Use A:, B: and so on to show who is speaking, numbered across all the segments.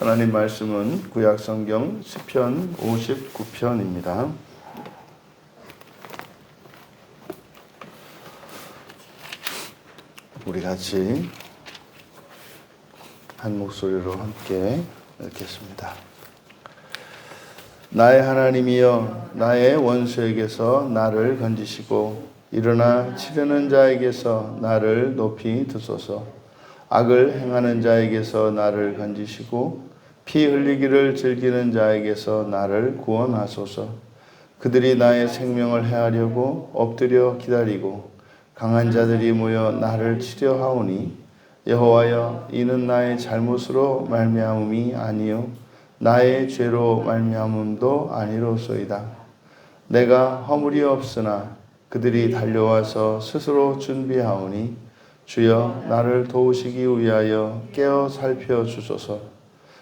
A: 하나님 말씀은 구약 성경 시편 59편입니다. 우리 같이 한 목소리로 함께 읽겠습니다. 나의 하나님이여 나의 원수에게서 나를 건지시고 일어나 치려는 자에게서 나를 높이 드소서 악을 행하는 자에게서 나를 건지시고 피 흘리기를 즐기는 자에게서 나를 구원하소서. 그들이 나의 생명을 해하려고 엎드려 기다리고 강한 자들이 모여 나를 치려 하오니 여호와여 이는 나의 잘못으로 말미암음이 아니요 나의 죄로 말미암음도 아니로소이다. 내가 허물이 없으나 그들이 달려와서 스스로 준비하오니 주여 나를 도우시기 위하여 깨어 살펴 주소서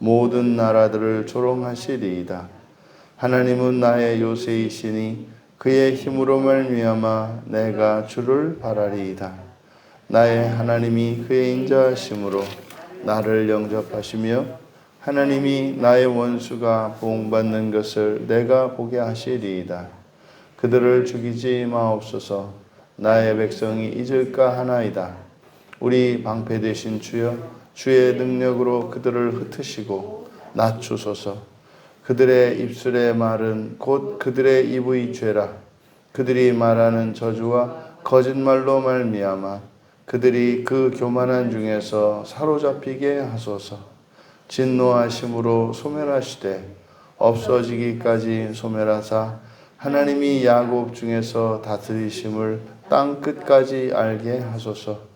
A: 모든 나라들을 조롱하시리이다. 하나님은 나의 요새이시니 그의 힘으로 말미암아 내가 주를 바라리이다. 나의 하나님이 그의 인자하심으로 나를 영접하시며 하나님이 나의 원수가 보응받는 것을 내가 보게 하시리이다. 그들을 죽이지 마옵소서. 나의 백성이 잊을까 하나이다. 우리 방패 되신 주여 주의 능력으로 그들을 흩으시고 낮추소서. 그들의 입술의 말은 곧 그들의 입의 죄라. 그들이 말하는 저주와 거짓말로 말미암아 그들이 그 교만한 중에서 사로잡히게 하소서. 진노하심으로 소멸하시되 없어지기까지 소멸하사 하나님이 야곱 중에서 다스리심을 땅 끝까지 알게 하소서.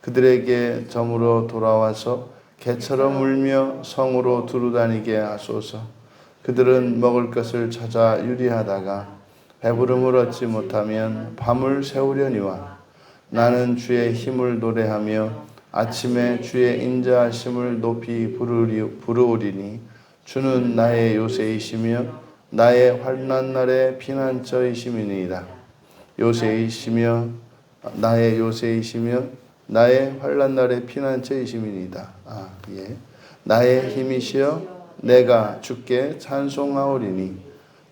A: 그들에게 점으로 돌아와서 개처럼 울며 성으로 두루다니게 하소서. 그들은 먹을 것을 찾아 유리하다가 배부름을 얻지 못하면 밤을 새우려니와 나는 주의 힘을 노래하며 아침에 주의 인자하심을 높이 부르리니 주는 나의 요새이시며 나의 환난 날의 피난처이심이니이다. 요새이시며 나의 요새이시며 나의 환난 날의 피난처이심이니이다. 아, 예. 나의 힘이시여 내가 주께 찬송하오리니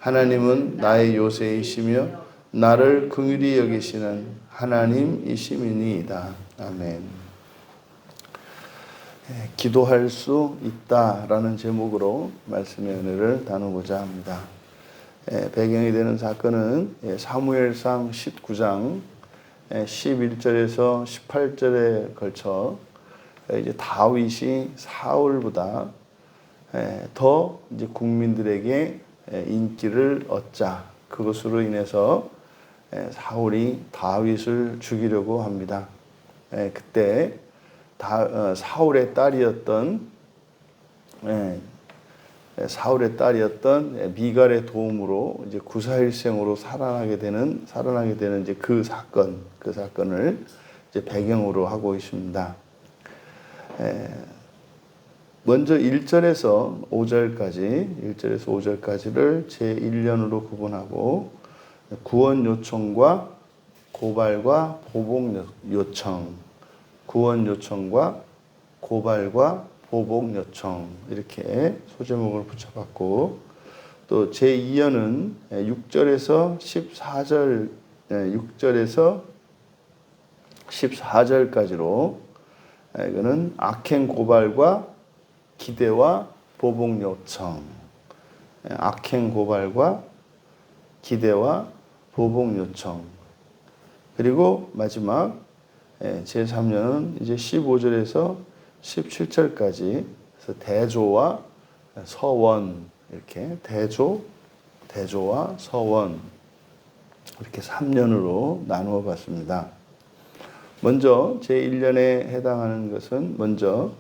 A: 하나님은 나의 요새이시며 나를 긍휼히 여기시는 하나님이심이니이다. 아멘. 예, 기도할 수 있다라는 제목으로 말씀의 은혜를 나누고자 합니다. 예, 배경이 되는 사건은 예, 사무엘상 19장 11절에서 18절에 걸쳐 이제 다윗이 사울보다 더 이제 국민들에게 인기를 얻자 그것으로 인해서 사울이 다윗을 죽이려고 합니다. 그때 다, 사울의 딸이었던 사울의 딸이었던 미갈의 도움으로 이제 구사일생으로 살아나게 되는 살아나게 되는 이제 그 사건 그 사건을 이제 배경으로 하고 있습니다. 먼저 1절에서 5절까지 1절에서 5절까지를 제 1년으로 구분하고 구원 요청과 고발과 보복 요청 구원 요청과 고발과 보복 요청 이렇게 소제목을 붙여봤고 또 제2연은 6절에서 14절 6절에서 14절까지로 이거는 악행 고발과 기대와 보복 요청. 악행 고발과 기대와 보복 요청. 그리고 마지막 제3년은 이제 15절에서 17절까지 그래서 대조와 서원 이렇게 대조, 대조와 서원 이렇게 3년으로 나누어 봤습니다. 먼저 제1년에 해당하는 것은 먼저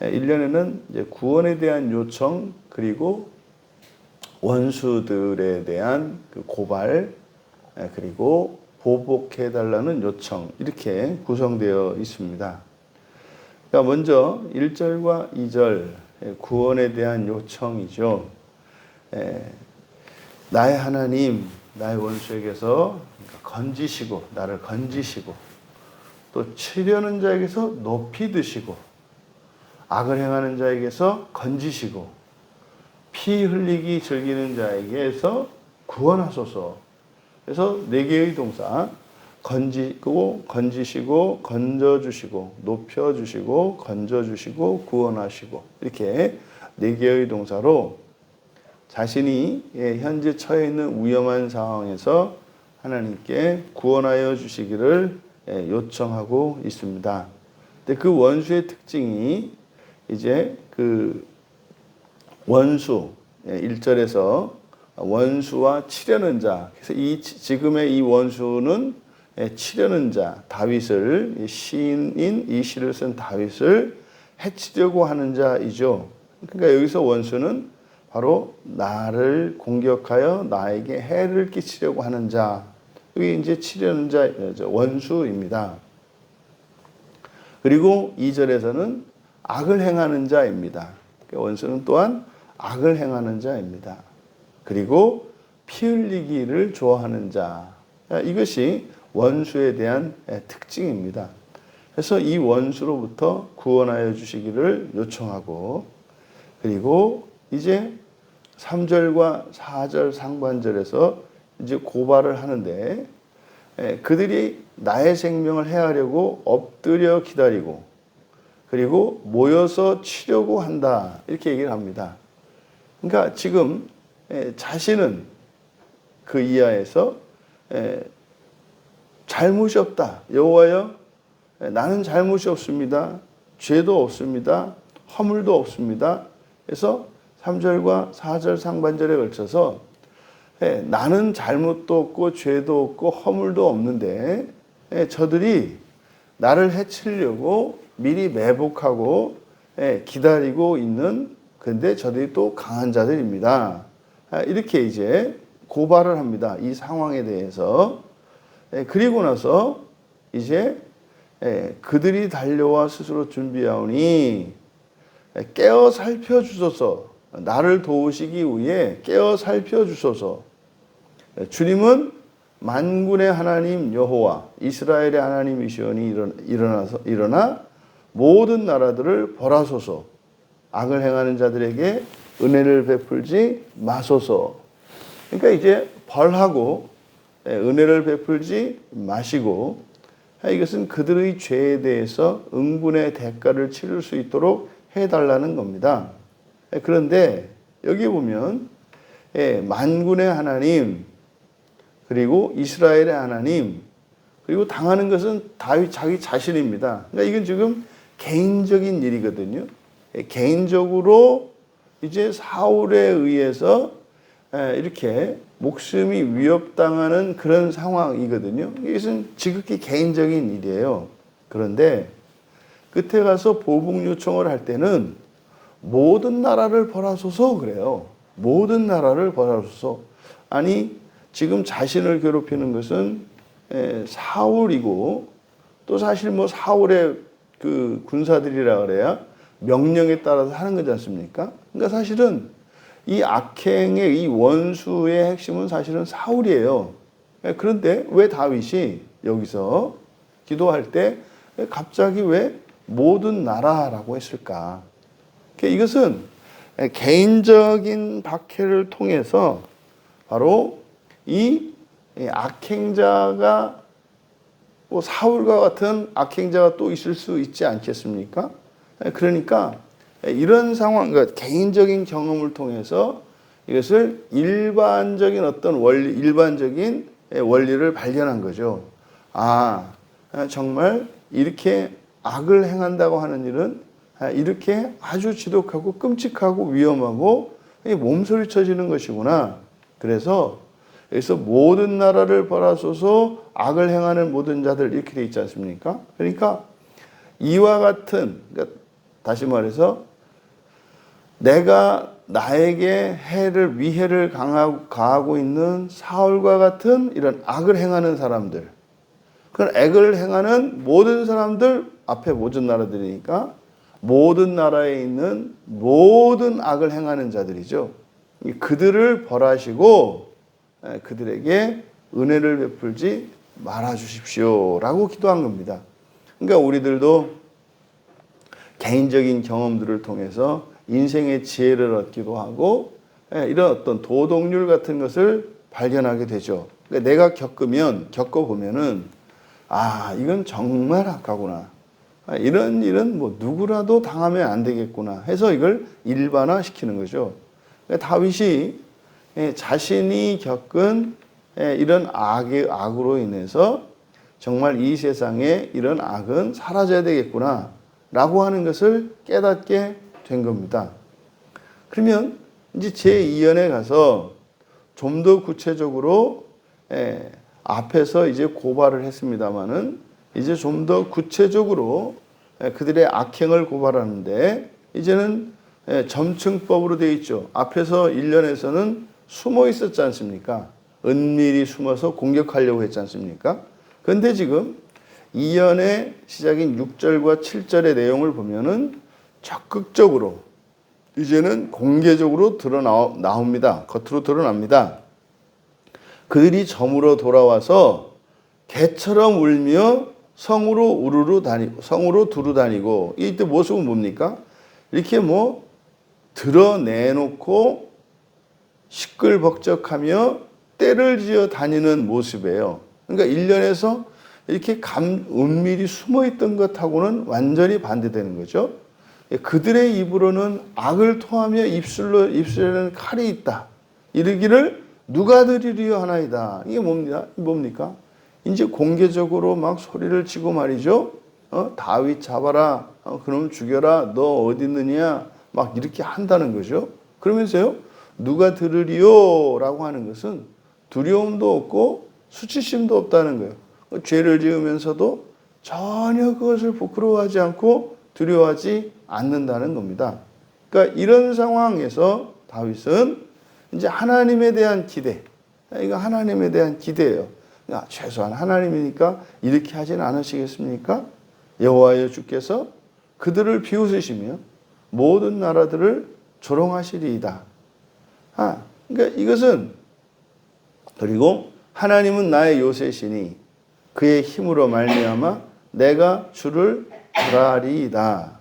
A: 1년에는 이제 구원에 대한 요청 그리고 원수들에 대한 그 고발 예, 그리고 보복해 달라는 요청 이렇게 구성되어 있습니다. 그러니까 먼저 1절과 2절 예, 구원에 대한 요청이죠. 예, 나의 하나님, 나의 원수에게서 건지시고 나를 건지시고 또 치려는 자에게서 높이 드시고 악을 행하는 자에게서 건지시고 피 흘리기 즐기는 자에게서 구원하소서. 그래서 네 개의 동사 건지고 건지시고 건져 주시고 높여 주시고 건져 주시고 구원하시고 이렇게 네 개의 동사로 자신이 예, 현재 처해 있는 위험한 상황에서 하나님께 구원하여 주시기를 예, 요청하고 있습니다. 근데 그 원수의 특징이 이제 그 원수 예, 1절에서 원수와 치려는 자. 그래서 이 지- 지금의 이 원수는 예, 치려는 자 다윗을 이 시인인 이 시를 쓴 다윗을 해치려고 하는 자이죠. 그러니까 여기서 원수는 바로 나를 공격하여 나에게 해를 끼치려고 하는 자. 여기 이제 치려는 자 원수입니다. 그리고 2절에서는 악을 행하는 자입니다. 그러니까 원수는 또한 악을 행하는 자입니다. 그리고 피 흘리기를 좋아하는 자. 이것이 원수에 대한 특징입니다. 그래서 이 원수로부터 구원하여 주시기를 요청하고 그리고 이제 3절과 4절 상반절에서 이제 고발을 하는데 에, 그들이 나의 생명을 해하려고 엎드려 기다리고 그리고 모여서 치려고 한다 이렇게 얘기를 합니다. 그러니까 지금 에, 자신은 그 이하에서 에, 잘못이 없다. 여호와여 에, 나는 잘못이 없습니다. 죄도 없습니다. 허물도 없습니다. 그래서 3절과 4절 상반절에 걸쳐서 예, 나는 잘못도 없고 죄도 없고 허물도 없는데 예, 저들이 나를 해치려고 미리 매복하고 예, 기다리고 있는 근데 저들이 또 강한 자들입니다. 아, 이렇게 이제 고발을 합니다. 이 상황에 대해서. 예, 그리고 나서 이제 예, 그들이 달려와 스스로 준비하오니 예, 깨어 살펴 주소서. 나를 도우시기 위해 깨어 살펴 주소서. 주님은 만군의 하나님 여호와 이스라엘의 하나님이시오니 일어나서 일어나 모든 나라들을 벌하소서. 악을 행하는 자들에게 은혜를 베풀지 마소서. 그러니까 이제 벌하고 예, 은혜를 베풀지 마시고 이것은 그들의 죄에 대해서 응분의 대가를 치를 수 있도록 해달라는 겁니다. 예, 그런데 여기 보면 예, 만군의 하나님 그리고 이스라엘의 하나님 그리고 당하는 것은 다윗 자기 자신입니다. 그러니까 이건 지금 개인적인 일이거든요. 예, 개인적으로 이제 사울에 의해서 예, 이렇게 목숨이 위협당하는 그런 상황이거든요. 이것은 지극히 개인적인 일이에요. 그런데 끝에 가서 보복 요청을 할 때는 모든 나라를 벌하소서 그래요. 모든 나라를 벌하소서. 아니 지금 자신을 괴롭히는 것은 에, 사울이고 또 사실 뭐 사울의 그 군사들이라 그래야 명령에 따라서 하는 거지 않습니까? 그러니까 사실은 이 악행의 이 원수의 핵심은 사실은 사울이에요. 에, 그런데 왜 다윗이 여기서 기도할 때 갑자기 왜 모든 나라라고 했을까? 그러니까 이것은 개인적인 박해를 통해서 바로 이 악행자가 뭐 사울과 같은 악행자가 또 있을 수 있지 않겠습니까? 그러니까 이런 상황, 그러니까 개인적인 경험을 통해서 이것을 일반적인 어떤 원리, 일반적인 원리를 발견한 거죠. 아, 정말 이렇게 악을 행한다고 하는 일은 이렇게 아주 지독하고 끔찍하고 위험하고 몸소리 쳐지는 것이구나. 그래서 여기서 모든 나라를 벌하소서 악을 행하는 모든 자들 이렇게 돼 있지 않습니까? 그러니까 이와 같은 그러니까 다시 말해서 내가 나에게 해를 위해를 강하고, 가하고 있는 사울과 같은 이런 악을 행하는 사람들, 그런 악을 행하는 모든 사람들 앞에 모든 나라들이니까 모든 나라에 있는 모든 악을 행하는 자들이죠. 그들을 벌하시고 예, 그들에게 은혜를 베풀지 말아 주십시오라고 기도한 겁니다. 그러니까 우리들도 개인적인 경험들을 통해서 인생의 지혜를 얻기도 하고 예, 이런 어떤 도덕률 같은 것을 발견하게 되죠. 그러니까 내가 겪으면 겪어 보면은 아 이건 정말 악하구나. 아, 이런 일은 뭐 누구라도 당하면 안 되겠구나 해서 이걸 일반화 시키는 거죠. 그러니까 다윗이 예, 자신이 겪은 예, 이런 악의 악으로 인해서 정말 이 세상에 이런 악은 사라져야 되겠구나 라고 하는 것을 깨닫게 된 겁니다. 그러면 이제 제 2연에 가서 좀 더 구체적으로 예, 앞에서 이제 고발을 했습니다마는 이제 좀 더 구체적으로 예, 그들의 악행을 고발하는데 이제는 예, 점층법으로 되어 있죠. 앞에서 1년에서는 숨어 있었지 않습니까? 은밀히 숨어서 공격하려고 했지 않습니까? 그런데 지금 2년의 시작인 6절과 7절의 내용을 보면은 적극적으로 이제는 공개적으로 드러나옵니다. 겉으로 드러납니다. 그들이 점으로 돌아와서 개처럼 울며 성으로 우르르 다니 성으로 두루 다니고 이때 모습은 뭡니까? 이렇게 뭐 드러내놓고 시끌벅적하며 때를 지어 다니는 모습이에요. 그러니까 일년에서 이렇게 감, 은밀히 숨어 있던 것하고는 완전히 반대되는 거죠. 그들의 입으로는 악을 토하며 입술로 입술에는 칼이 있다. 이르기를 누가 들으리요 하나이다. 이게 뭡니까? 뭡니까? 이제 공개적으로 막 소리를 치고 말이죠. 어? 다윗 잡아라. 어, 그놈 죽여라. 너 어디 있느냐? 막 이렇게 한다는 거죠. 그러면서요. 누가 들으리요? 라고 하는 것은 두려움도 없고 수치심도 없다는 거예요. 죄를 지으면서도 전혀 그것을 부끄러워하지 않고 두려워하지 않는다는 겁니다. 그러니까 이런 상황에서 다윗은 이제 하나님에 대한 기대, 이거 하나님에 대한 기대예요. 그러니까 최소한 하나님이니까 이렇게 하진 않으시겠습니까? 여호와여 주께서 그들을 비웃으시며 모든 나라들을 조롱하시리이다. 아, 그러니까 이것은 그리고 하나님은 나의 요새시니 그의 힘으로 말미암아 내가 주를 구하리이다.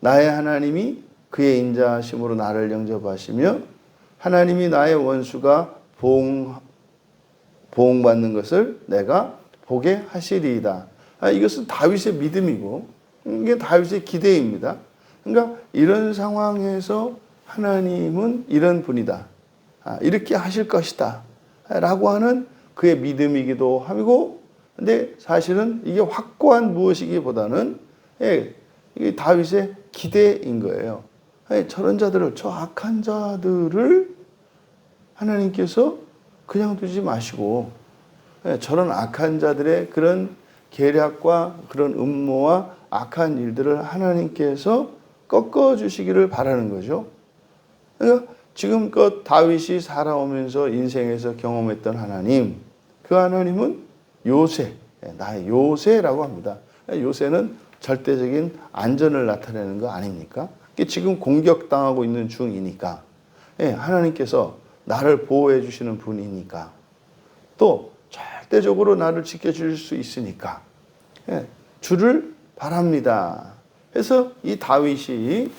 A: 나의 하나님이 그의 인자하심으로 나를 영접하시며 하나님이 나의 원수가 보응 보응받는 것을 내가 보게 하시리이다. 아, 이것은 다윗의 믿음이고 이게 다윗의 기대입니다. 그러니까 이런 상황에서 하나님은 이런 분이다. 아, 이렇게 하실 것이다. 라고 하는 그의 믿음이기도 하고 근데 사실은 이게 확고한 무엇이기보다는 예, 이게 다윗의 기대인 거예요. 예, 저런 자들을 저 악한 자들을 하나님께서 그냥 두지 마시고 예, 저런 악한 자들의 그런 계략과 그런 음모와 악한 일들을 하나님께서 꺾어 주시기를 바라는 거죠. 그러니까 지금껏 다윗이 살아오면서 인생에서 경험했던 하나님, 그 하나님은 요새, 예, 나의 요새라고 합니다. 요새는 절대적인 안전을 나타내는 거 아닙니까? 지금 공격당하고 있는 중이니까. 예, 하나님께서 나를 보호해 주시는 분이니까. 또 절대적으로 나를 지켜줄 수 있으니까. 예, 주를 바랍니다. 그래서 이 다윗이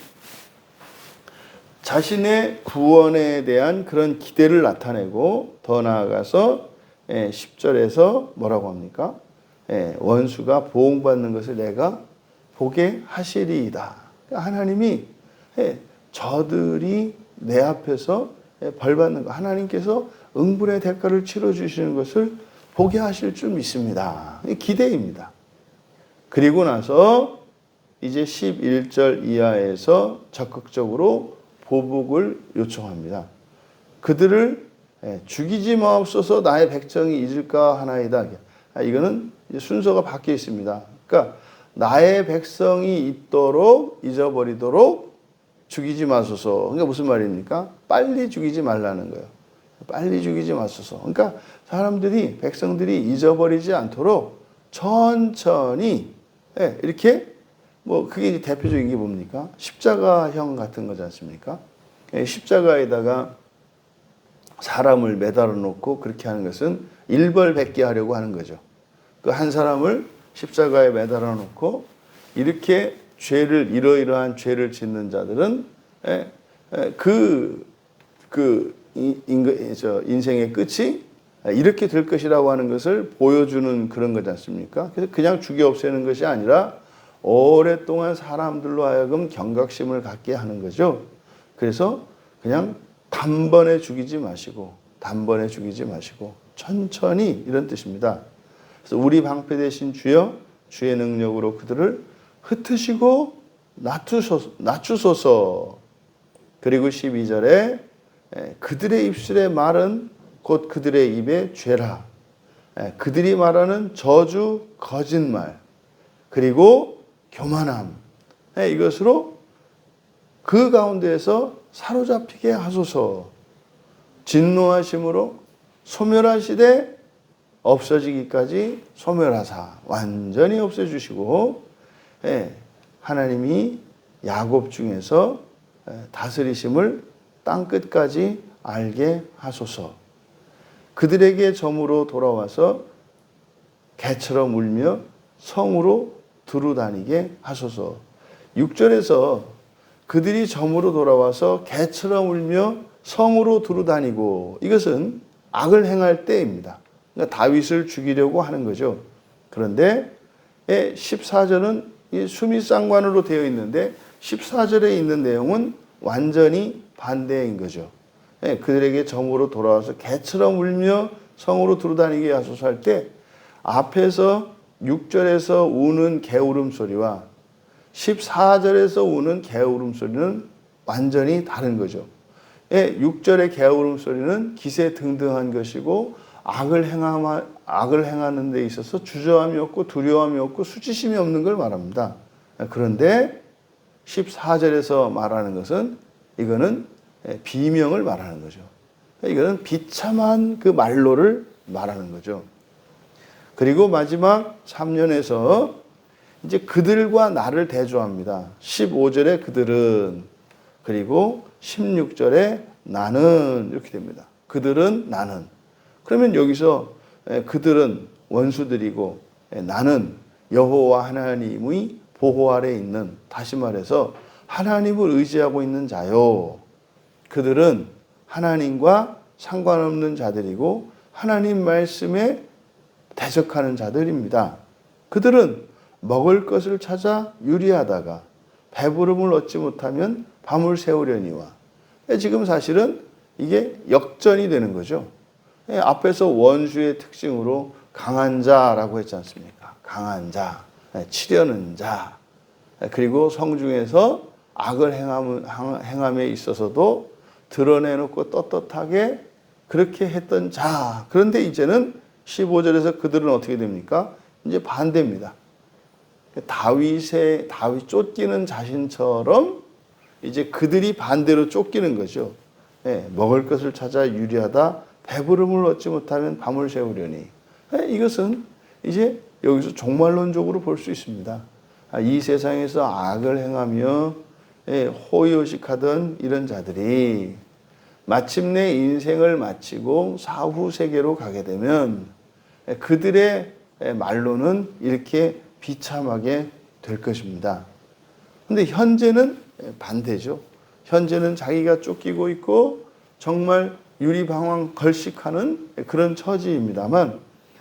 A: 자신의 구원에 대한 그런 기대를 나타내고 더 나아가서 10절에서 뭐라고 합니까? 원수가 보응받는 것을 내가 보게 하시리이다. 그러니까 하나님이 저들이 내 앞에서 벌 받는 거 하나님께서 응분의 대가를 치러 주시는 것을 보게 하실 줄 믿습니다. 기대입니다. 그리고 나서 이제 11절 이하에서 적극적으로 보복을 요청합니다. 그들을 죽이지 마옵소서 나의 백성이 잊을까 하나이다. 아, 이거는 순서가 바뀌어 있습니다. 그러니까 나의 백성이 있도록 잊어버리도록 죽이지 마소서. 그러니까 무슨 말입니까? 빨리 죽이지 말라는 거예요. 빨리 죽이지 마소서. 그러니까 사람들이 백성들이 잊어버리지 않도록 천천히 예, 이렇게 뭐 그게 대표적인 게 뭡니까? 십자가형 같은 거지 않습니까? 예, 십자가에다가 사람을 매달아 놓고 그렇게 하는 것은 일벌백계 하려고 하는 거죠. 그 한 사람을 십자가에 매달아 놓고 이렇게 죄를 이러이러한 죄를 짓는 자들은 예, 예, 그, 그 인생의 끝이 이렇게 될 것이라고 하는 것을 보여주는 그런 거지 않습니까? 그래서 그냥 죽여 없애는 것이 아니라 오랫동안 사람들로 하여금 경각심을 갖게 하는 거죠. 그래서 그냥 단번에 죽이지 마시고 단번에 죽이지 마시고 천천히 이런 뜻입니다. 그래서 우리 방패 대신 주여 주의 능력으로 그들을 흩으시고 낮추소서, 낮추소서. 그리고 12절에 그들의 입술의 말은 곧 그들의 입의 죄라. 에, 그들이 말하는 저주, 거짓말, 그리고 교만함. 에, 이것으로 그 가운데에서 사로잡히게 하소서. 진노하심으로 소멸하시되 없어지기까지 소멸하사 완전히 없애주시고 예, 하나님이 야곱 중에서 예, 다스리심을 땅 끝까지 알게 하소서. 그들에게 점으로 돌아와서 개처럼 울며 성으로 두루 다니게 하소서. 6절에서 그들이 점으로 돌아와서 개처럼 울며 성으로 두루 다니고 이것은 악을 행할 때입니다. 그러니까 다윗을 죽이려고 하는 거죠. 그런데 14절은 이 수미상관으로 되어 있는데 14절에 있는 내용은 완전히 반대인 거죠. 예, 그들에게 점으로 돌아와서 개처럼 울며 성으로 두루다니게 하소서 할 때 앞에서 6절에서 우는 개울음 소리와 14절에서 우는 개울음 소리는 완전히 다른 거죠. 예, 6절의 개울음 소리는 기세 등등한 것이고 악을 행하 악을 행하는 데 있어서 주저함이 없고 두려움이 없고 수치심이 없는 걸 말합니다. 그런데 14절에서 말하는 것은 이거는 예, 비명을 말하는 거죠. 이거는 비참한 그 말로를 말하는 거죠. 그리고 마지막 3년에서 이제 그들과 나를 대조합니다. 15절에 그들은 그리고 16절에 나는 이렇게 됩니다. 그들은 나는. 그러면 여기서 예, 그들은 원수들이고 예, 나는 여호와 하나님의 보호 아래 있는 다시 말해서 하나님을 의지하고 있는 자요. 그들은 하나님과 상관없는 자들이고 하나님 말씀에 대적하는 자들입니다. 그들은 먹을 것을 찾아 유리하다가 배부름을 얻지 못하면 밤을 새우려니와 예, 지금 사실은 이게 역전이 되는 거죠. 예, 앞에서 원수의 특징으로 강한 자라고 했지 않습니까? 강한 자, 예, 치려는 자, 예, 그리고 성중에서 악을 행함, 행함 에 있어서도 드러내놓고 떳떳하게 그렇게 했던 자. 그런데 이제는 15절에서 그들은 어떻게 됩니까? 이제 반대입니다. 다윗의 다윗 쫓기는 자신처럼 이제 그들이 반대로 쫓기는 거죠. 예, 먹을 것을 찾아 유리하다. 배부름을 얻지 못하면 밤을 새우려니. 예, 이것은 이제 여기서 종말론적으로 볼 수 있습니다. 아, 이 세상에서 악을 행하며 예, 호의호식하던 이런 자들이 마침내 인생을 마치고 사후 세계로 가게 되면 예, 그들의 예, 말로는 이렇게 비참하게 될 것입니다. 근데 현재는 예, 반대죠. 현재는 자기가 쫓기고 있고 정말 유리방황 걸식하는 그런 처지입니다만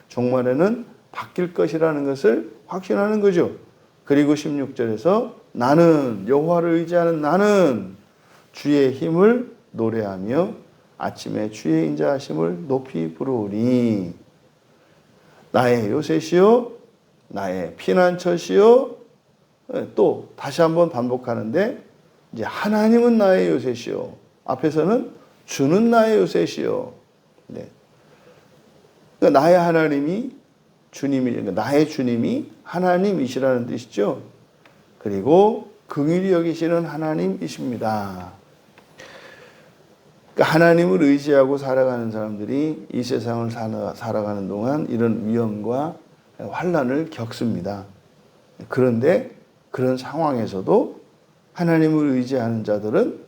A: 종말에는 바뀔 것이라는 것을 확신하는 거죠. 그리고 16절에서 나는 여호와를 의지하는 나는 주의 힘을 노래하며 아침에 주의 인자하심을 높이 부르오니. 나의 요새시요 나의 피난처시요. 또 다시 한번 반복하는데 이제 하나님은 나의 요새시요. 앞에서는 주는 나의 요새시요 네. 그러니까 나의 하나님이 주님이 그러니까 나의 주님이 하나님이시라는 뜻이죠. 그리고 긍휼히 여기시는 하나님이십니다. 그러니까 하나님을 의지하고 살아가는 사람들이 이 세상을 살아가는 동안 이런 위험과 환란을 겪습니다. 그런데 그런 상황에서도 하나님을 의지하는 자들은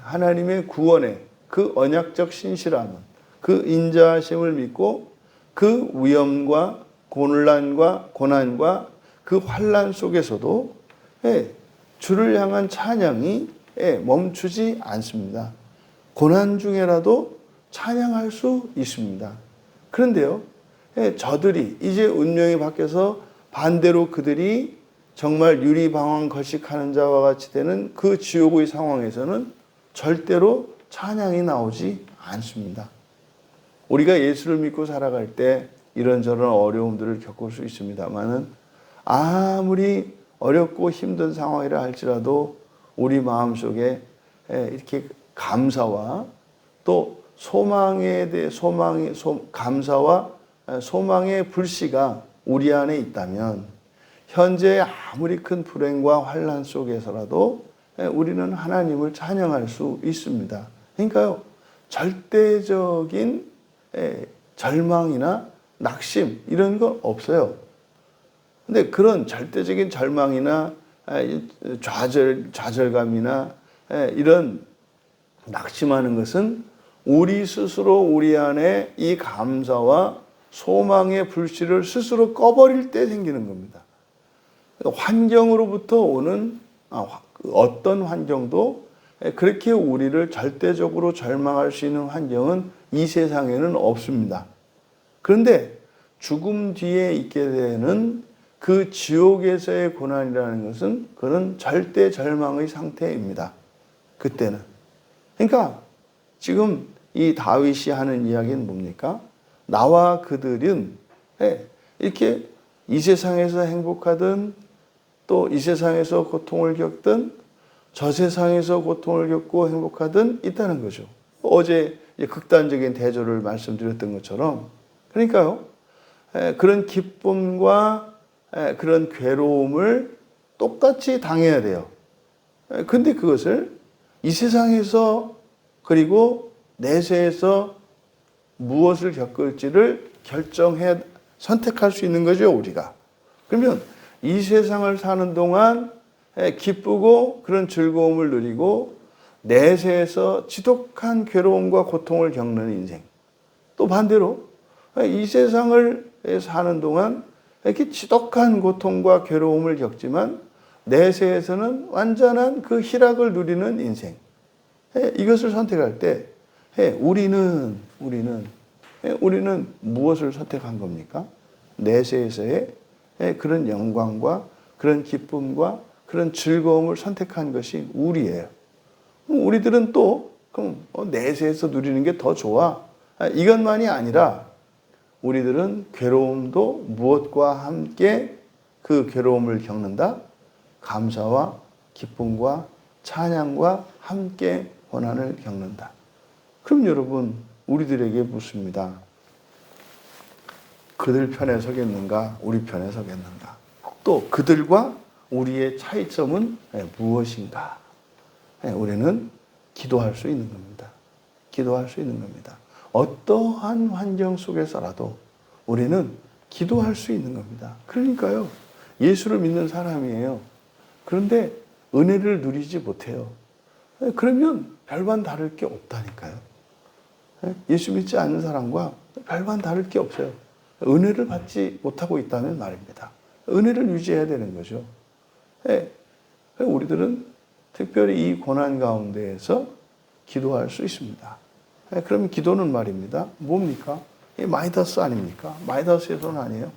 A: 하나님의 구원의 그 언약적 신실함은 그 인자하심을 믿고 그 위험과 곤란과 고난과 그 환란 속에서도 예, 주를 향한 찬양이 예, 멈추지 않습니다. 고난 중에라도 찬양할 수 있습니다. 그런데요, 예, 저들이 이제 운명이 바뀌어서 반대로 그들이 정말 유리방황 거식하는 자와 같이 되는 그 지옥의 상황에서는 절대로 찬양이 나오지 않습니다. 우리가 예수를 믿고 살아갈 때 이런저런 어려움들을 겪을 수 있습니다만은 아무리 어렵고 힘든 상황이라 할지라도 우리 마음 속에 이렇게 감사와 또 소망에 대해 소망의 소, 감사와 소망의 불씨가 우리 안에 있다면 현재 아무리 큰 불행과 환란 속에서라도 우리는 하나님을 찬양할 수 있습니다. 그러니까요 절대적인 절망이나 낙심 이런 거 없어요. 근데 그런 절대적인 절망이나 좌절 좌절감이나 이런 낙심하는 것은 우리 스스로 우리 안에 이 감사와 소망의 불씨를 스스로 꺼버릴 때 생기는 겁니다. 환경으로부터 오는 아, 그 어떤 환경도 그렇게 우리를 절대적으로 절망할 수 있는 환경은 이 세상에는 없습니다. 그런데 죽음 뒤에 있게 되는 그 지옥에서의 고난이라는 것은 그는 절대 절망의 상태입니다. 그때는. 그러니까 지금 이 다윗이 하는 이야기는 뭡니까? 나와 그들은 예, 이렇게 이 세상에서 행복하든 또 이 세상에서 고통을 겪든 저 세상에서 고통을 겪고 행복하든 있다는 거죠. 어제 극단적인 대조를 말씀드렸던 것처럼 그러니까요. 예, 그런 기쁨과 예, 그런 괴로움을 똑같이 당해야 돼요. 근데 그것을 이 세상에서 그리고 내세에서 무엇을 겪을지를 결정해 선택할 수 있는 거죠, 우리가. 그러면 이 세상을 사는 동안 기쁘고 그런 즐거움을 누리고 내세에서 지독한 괴로움과 고통을 겪는 인생. 또 반대로 이 세상을 사는 동안 이렇게 지독한 고통과 괴로움을 겪지만 내세에서는 완전한 그 희락을 누리는 인생. 이것을 선택할 때 우리는 우리는 우리는 무엇을 선택한 겁니까? 내세에서의 그런 영광과 그런 기쁨과 그런 즐거움을 선택한 것이 우리예요. 우리들은 또 그럼 어, 내세에서 누리는 게 더 좋아. 아, 이것만이 아니라 우리들은 괴로움도 무엇과 함께 그 괴로움을 겪는다? 감사와 기쁨과 찬양과 함께 고난을 겪는다. 그럼 여러분, 우리들에게 묻습니다. 그들 편에 서겠는가? 우리 편에 서겠는가? 또 그들과 우리의 차이점은 무엇인가? 우리는 기도할 수 있는 겁니다. 기도할 수 있는 겁니다. 어떠한 환경 속에서라도 우리는 기도할 수 있는 겁니다. 그러니까요. 예수를 믿는 사람이에요. 그런데 은혜를 누리지 못해요. 그러면 별반 다를 게 없다니까요. 예수 믿지 않는 사람과 별반 다를 게 없어요. 은혜를 받지 못하고 있다면 말입니다. 은혜를 유지해야 되는 거죠. 우리들은 특별히 이 고난 가운데에서 기도할 수 있습니다. 그러면 기도는 말입니다. 뭡니까? 마이다스 아닙니까? 마이다스의 손 아니에요?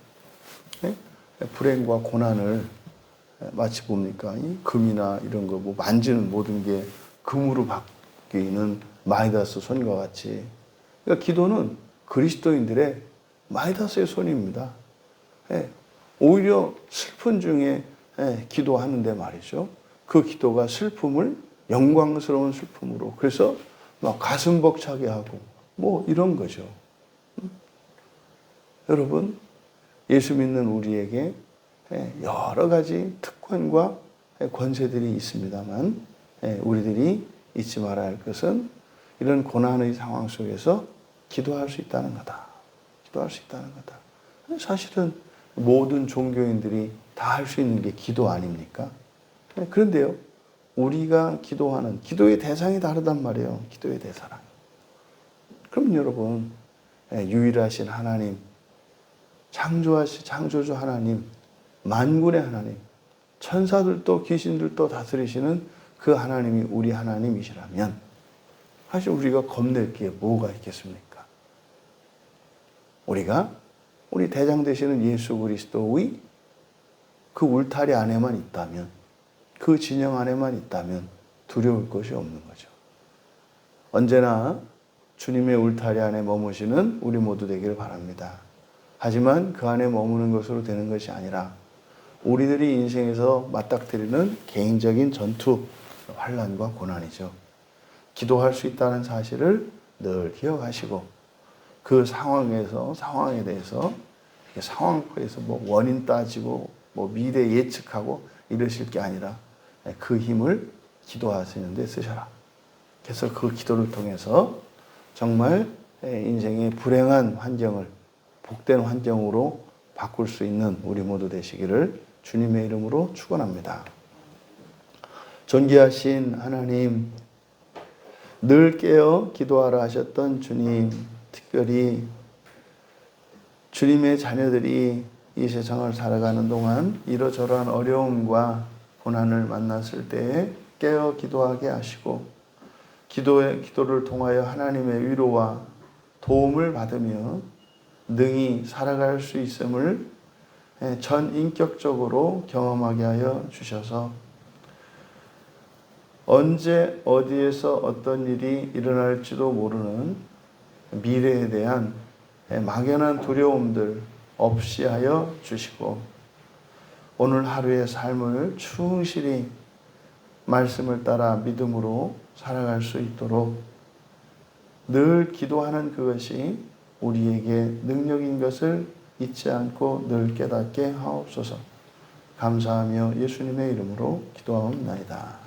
A: 불행과 고난을 마치 뭡니까? 금이나 이런 거 뭐 만지는 모든 게 금으로 바뀌는 마이다스 손과 같이. 그러니까 기도는 그리스도인들의 마이다스의 손입니다. 오히려 슬픈 중에 기도하는데 말이죠. 그 기도가 슬픔을 영광스러운 슬픔으로 그래서 막 가슴 벅차게 하고 뭐 이런 거죠. 여러분 예수 믿는 우리에게 예, 여러 가지 특권과 예, 권세들이 있습니다만 예, 우리들이 잊지 말아야 할 것은 이런 고난의 상황 속에서 기도할 수 있다는 거다. 기도할 수 있다는 거다. 사실은 모든 종교인들이 다 할 수 있는 게 기도 아닙니까? 예, 그런데요, 우리가 기도하는 기도의 대상이 다르단 말이에요. 기도의 대상. 그럼 여러분 예, 유일하신 하나님, 창조하신 창조주 하나님, 만군의 하나님, 천사들도 귀신들도 다스리시는 그 하나님이 우리 하나님이시라면 사실 우리가 겁낼 게 뭐가 있겠습니까? 우리가 우리 대장 되시는 예수 그리스도의 그 울타리 안에만 있다면 그 진영 안에만 있다면 두려울 것이 없는 거죠. 언제나 주님의 울타리 안에 머무시는 우리 모두 되기를 바랍니다. 하지만 그 안에 머무는 것으로 되는 것이 아니라 우리들이 인생에서 맞닥뜨리는 개인적인 전투, 환란과 고난이죠. 기도할 수 있다는 사실을 늘 기억하시고 그 상황에서 상황에 대해서 상황에서 뭐 원인 따지고 뭐 미래 예측하고 이러실 게 아니라 그 힘을 기도하시는 데 쓰셔라. 그래서 그 기도를 통해서 정말 인생의 불행한 환경을 복된 환경으로 바꿀 수 있는 우리 모두 되시기를 주님의 이름으로 축원합니다. 존귀하신 하나님, 늘 깨어 기도하라 하셨던 주님, 특별히 주님의 자녀들이 이 세상을 살아가는 동안 이러저러한 어려움과 고난을 만났을 때에 깨어 기도하게 하시고 기도의 기도를 통하여 하나님의 위로와 도움을 받으며 능히 살아갈 수 있음을 전 인격적으로 경험하게 하여 주셔서 언제 어디에서 어떤 일이 일어날지도 모르는 미래에 대한 막연한 두려움들 없이 하여 주시고 오늘 하루의 삶을 충실히 말씀을 따라 믿음으로 살아갈 수 있도록 늘 기도하는 그것이 우리에게 능력인 것을 잊지 않고 늘 깨닫게 하옵소서. 감사하며 예수님의 이름으로 기도하옵나이다.